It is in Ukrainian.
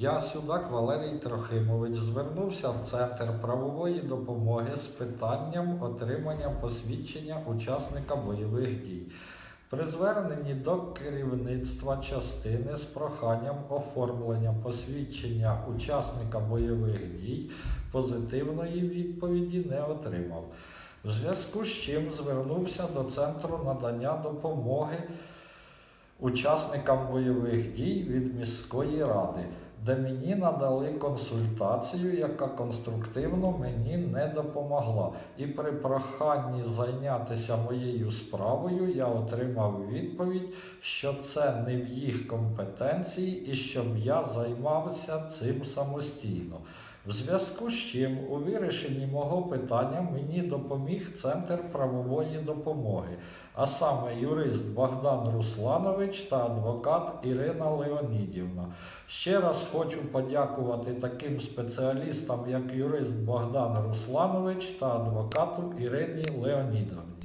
Я Сюдак Валерій Трохимович звернувся в Центр правової допомоги з питанням отримання посвідчення учасника бойових дій. При зверненні до керівництва частини з проханням оформлення посвідчення учасника бойових дій позитивної відповіді не отримав. В зв'язку з чим звернувся до Центру надання допомоги учасникам бойових дій від міської ради, де мені надали консультацію, яка конструктивно мені не допомогла. І при проханні зайнятися моєю справою я отримав відповідь, що це не в їх компетенції і щоб я займався цим самостійно. В зв'язку з чим у вирішенні мого питання мені допоміг Центр правової допомоги, а саме юрист Богдан Русланович та адвокат Ірина Леонідівна. Ще раз хочу подякувати таким спеціалістам, як юрист Богдан Русланович та адвокату Ірині Леонідовні.